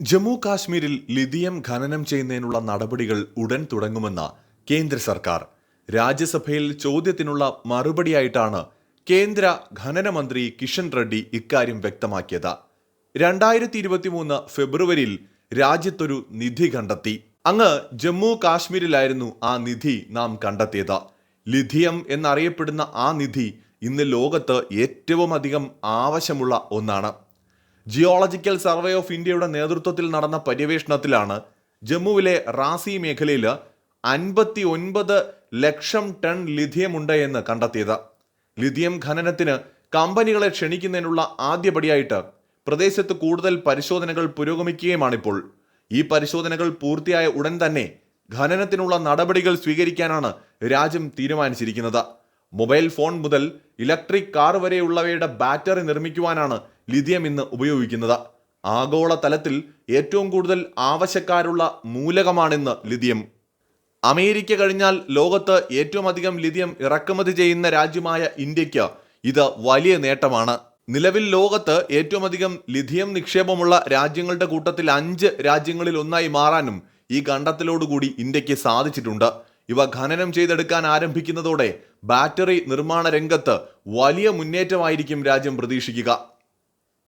ജമ്മു കാശ്മീരിൽ ലിഥിയം ഖനനം ചെയ്യുന്നതിനുള്ള നടപടികൾ ഉടൻ തുടങ്ങുമെന്ന് കേന്ദ്ര സർക്കാർ. രാജ്യസഭയിൽ ചോദ്യത്തിനുള്ള മറുപടിയായിട്ടാണ് കേന്ദ്ര ഖനനമന്ത്രി കിഷൻ റെഡ്ഡി ഇക്കാര്യം വ്യക്തമാക്കിയത്. രണ്ടായിരത്തി ഇരുപത്തിമൂന്ന് ഫെബ്രുവരിയിൽ രാജ്യത്തൊരു നിധി കണ്ടെത്തി. അങ്ങ് ജമ്മു കാശ്മീരിലായിരുന്നു ആ നിധി നാം കണ്ടെത്തിയത്. ലിഥിയം എന്നറിയപ്പെടുന്ന ആ നിധി ഇന്ന് ലോകത്ത് ഏറ്റവും അധികം ആവശ്യമുള്ള ഒന്നാണ്. ജിയോളജിക്കൽ സർവേ ഓഫ് ഇന്ത്യയുടെ നേതൃത്വത്തിൽ നടന്ന പര്യവേഷണത്തിലാണ് ജമ്മുവിലെ റാസി മേഖലയിൽ അൻപത്തി ഒൻപത് ലക്ഷം ടൺ ലിഥിയം ഉണ്ട് എന്ന് കണ്ടെത്തിയത്. ലിഥിയം ഖനനത്തിന് കമ്പനികളെ ക്ഷണിക്കുന്നതിനുള്ള ആദ്യപടിയായിട്ട് പ്രദേശത്ത് കൂടുതൽ പരിശോധനകൾ പുരോഗമിക്കുകയുമാണിപ്പോൾ. ഈ പരിശോധനകൾ പൂർത്തിയായ ഉടൻ തന്നെ ഖനനത്തിനുള്ള നടപടികൾ സ്വീകരിക്കാനാണ് രാജ്യം തീരുമാനിച്ചിരിക്കുന്നത്. മൊബൈൽ ഫോൺ മുതൽ ഇലക്ട്രിക് കാർ വരെയുള്ളവയുടെ ബാറ്ററി നിർമ്മിക്കുവാനാണ് ലിഥിയം ഇന്ന് ഉപയോഗിക്കുന്നത്. ആഗോള തലത്തിൽ ഏറ്റവും കൂടുതൽ ആവശ്യക്കാരുള്ള മൂലകമാണിന്ന് ലിഥിയം. അമേരിക്ക കഴിഞ്ഞാൽ ലോകത്ത് ഏറ്റവും അധികം ലിഥിയം ഇറക്കുമതി ചെയ്യുന്ന രാജ്യമായ ഇന്ത്യയ്ക്ക് ഇത് വലിയ നേട്ടമാണ്. നിലവിൽ ലോകത്ത് ഏറ്റവും അധികം ലിഥിയം നിക്ഷേപമുള്ള രാജ്യങ്ങളുടെ കൂട്ടത്തിൽ അഞ്ച് രാജ്യങ്ങളിൽ ഒന്നായി മാറാനും ഈ കണ്ടെത്തലോടുകൂടി ഇന്ത്യയ്ക്ക് സാധിച്ചിട്ടുണ്ട്. ഇവ ഖനനം ചെയ്തെടുക്കാൻ ആരംഭിക്കുന്നതോടെ ബാറ്ററി നിർമ്മാണ രംഗത്ത് വലിയ മുന്നേറ്റമായിരിക്കും രാജ്യം പ്രതീക്ഷിക്കുക.